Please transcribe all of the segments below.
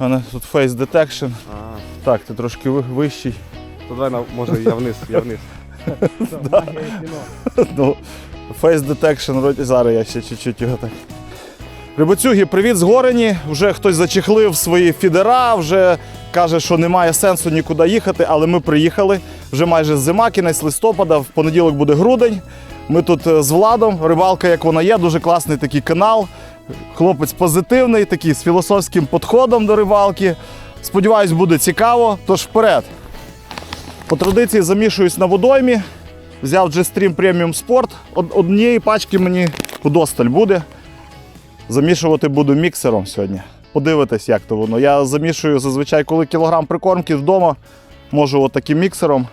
У мене тут face detection. А, Так, ти трошки вищий. то давай на- може я вниз, я вниз. Ну, face detection, вроді зараз я ще чуть-чуть його так. Рибацюги, привіт з Горені. Вже хтось зачехлив свої фідера, вже каже, що немає сенсу нікуди їхати, але ми приїхали. Вже майже зима, кінець листопада, в понеділок буде грудень. Ми тут е, з Владом, рибалка, як вона є, дуже класний такий канал. Хлопець позитивний, такий з філософським підходом до рибалки. Сподіваюсь, буде цікаво. Тож вперед. По традиції замішуюсь на водоймі. Взяв G-Stream Premium Sport. Однієї пачки мені подосталь буде. Замішувати буду міксером сьогодні. Подивитись, як то воно. Я замішую зазвичай, коли кілограм прикормки вдома, можу отаким міксером.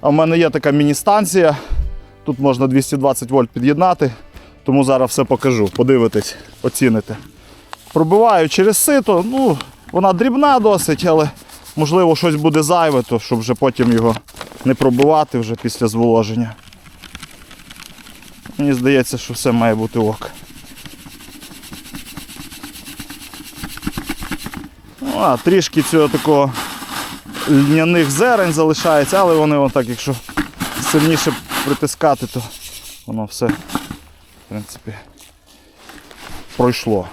А в мене є така міні-станція. Тут можна 220 вольт під'єднати, тому зараз все покажу. Подивитись, оціните. Пробиваю через сито, ну, вона дрібна досить, але можливо щось буде зайве, то щоб вже потім його не пробивати вже після зволоження. Мені здається, що все має бути ок. Ну, а трішки цього такого льняних зерень залишається, але вони отак, якщо сильніше притискати, то воно все, в принципі, пройшло.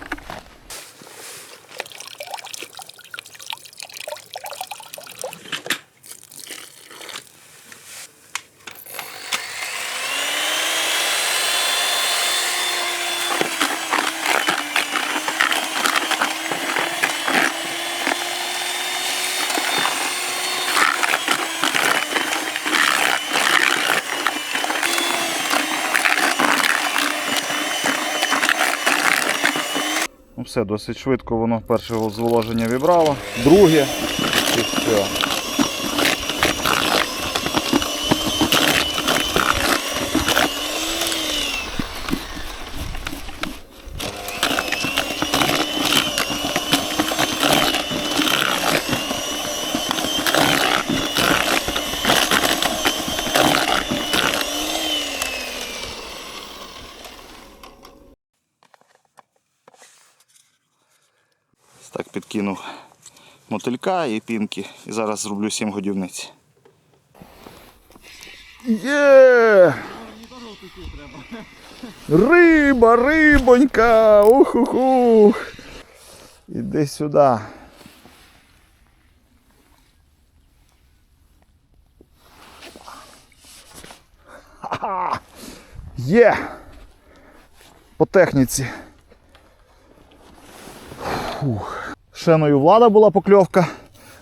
Все, досить швидко воно перше зволоження вібрало, друге і все. Ось Так підкинув мотилька і пінки. І зараз зроблю 7 годівниць. Є! Риба, рибонька! Ух-ух-ух! Іди сюди. Є! По техніці. Шеною влада була покльовка.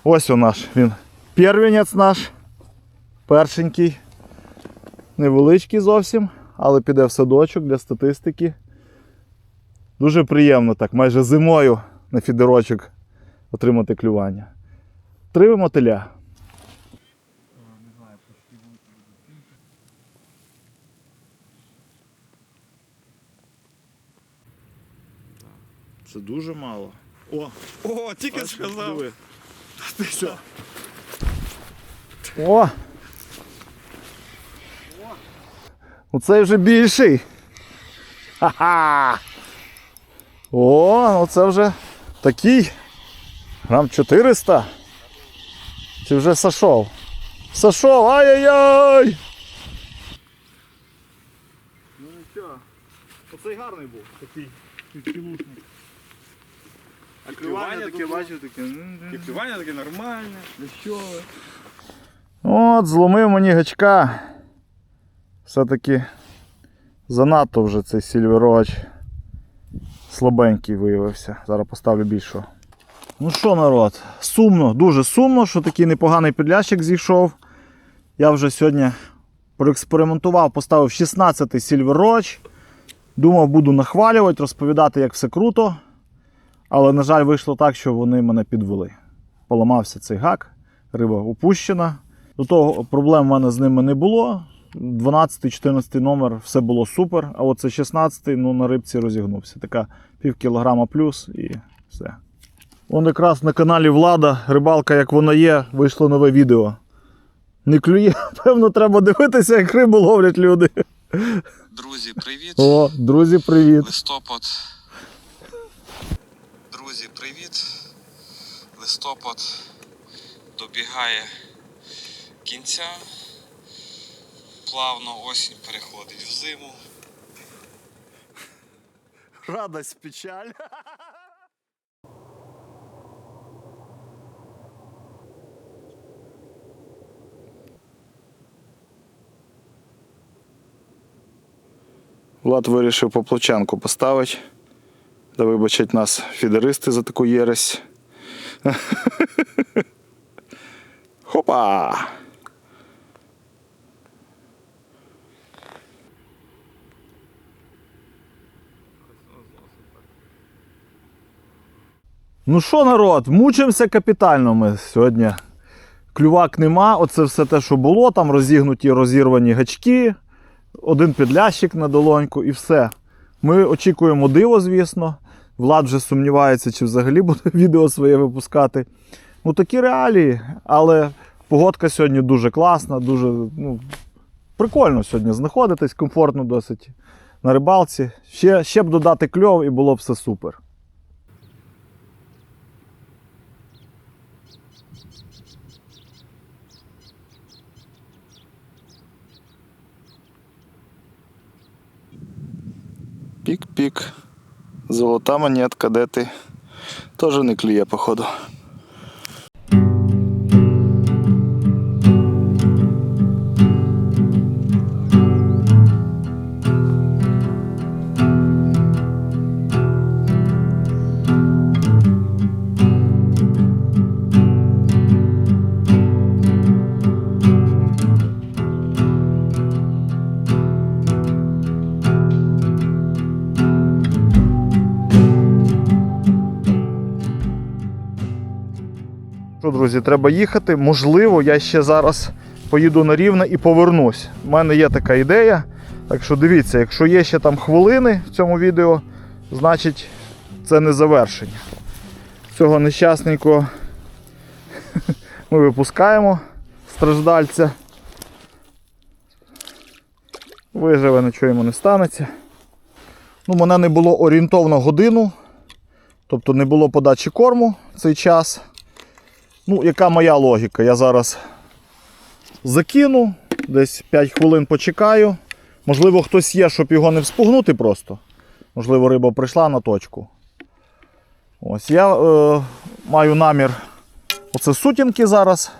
Ось у наш він. Первінець наш. Першенький. Невеличкий зовсім, але піде в садочок для статистики. Дуже приємно так, майже зимою на фідерочок отримати клювання. Три мотиля. Це дуже мало. О, О, тільки Диви. Ти що? О! Оцей вже більший. Ха-ха! О, ну це вже такий. Грам 400. Чи вже сошов? Сошов! Ай-яй-яй! Ну нічого. Оцей гарний був, такий підкілушник. А клювання таке, бачив, таке. І клювання таке нормальне. Дощове. От, зломив мені гачка. Все-таки занадто вже цей сільвероч. Слабенький виявився. Зараз поставлю більшого. Ну що, народ, сумно, дуже сумно, що такий непоганий підлящик зійшов. Я вже сьогодні проекспериментував, поставив 16-й сільвероч. Думав, буду нахвалювати, розповідати, як все круто. Але, на жаль, вийшло так, що вони мене підвели. Поламався цей гак, риба упущена. До того проблем в мене з ними не було. 12-14 номер все було супер. А оце 16-й ну на рибці розігнувся. Така пів кілограма плюс і все. Он якраз на каналі Влада, рибалка, як вона є, вийшло нове відео. Не клює, певно, треба дивитися, як рибу ловлять люди. Друзі, привіт! О, друзі, привіт. Листопад. Друзі, привіт! Листопад добігає кінця. Плавно осінь переходить в зиму. Радость, печаль. Влад вирішив поплавчанку поставити. Да вибачать нас фідеристи за таку єресь. Хопа! Ну що, народ, мучимося капітально ми сьогодні. Клювак нема, оце все те, що було, там розігнуті розірвані гачки, один підлящик на долоньку і все. Ми очікуємо диво, звісно. Влад вже сумнівається, чи взагалі буде відео своє випускати. Ну такі реалії, але погодка сьогодні дуже класна, дуже ну, прикольно сьогодні знаходитись, комфортно досить на рибалці. Ще, ще б додати кльов і було б все супер. Пік-пік. Золота монетка, де ти? Теж не клює, походу. Що, друзі, треба їхати. Можливо, я ще зараз поїду на рівне і повернусь. У мене є така ідея. Так що дивіться, якщо є ще там хвилини в цьому відео, значить це не завершення. Цього нещасненького ми випускаємо страждальця. Виживе, нічого йому не станеться. Ну, мене не було орієнтовно годину, тобто не було подачі корму в цей час. Ну, яка моя логіка? Я зараз закину, десь 5 хвилин почекаю. Можливо, хтось є, щоб його не вспугнути просто. Можливо, риба прийшла на точку. Ось я е, маю намір. Оце сутінки зараз.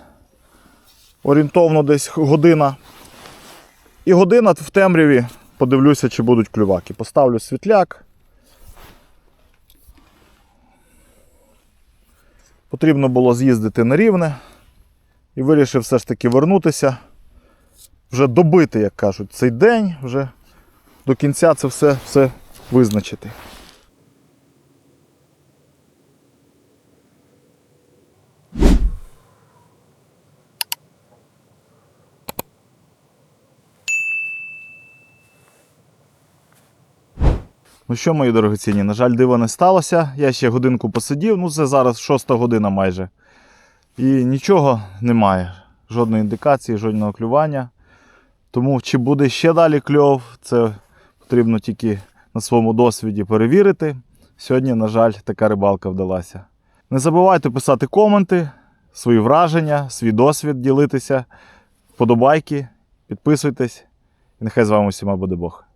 Орієнтовно десь година. І година в темряві подивлюся, чи будуть клюваки. Поставлю світляк. Потрібно було з'їздити на рівне і вирішив все ж таки вернутися, вже добити, як кажуть, цей день, вже до кінця це все, все визначити. Ну що, мої дорогоцінні, на жаль, дива не сталося. Я ще годинку посидів, ну це зараз шоста година майже. І нічого немає. Жодної індикації, жодного клювання. Тому чи буде ще далі кльов, це потрібно тільки на своєму досвіді перевірити. Сьогодні, на жаль, така рибалка вдалася. Не забувайте писати коменти, свої враження, свій досвід ділитися, вподобайки, підписуйтесь. І нехай з вами всіма буде Бог.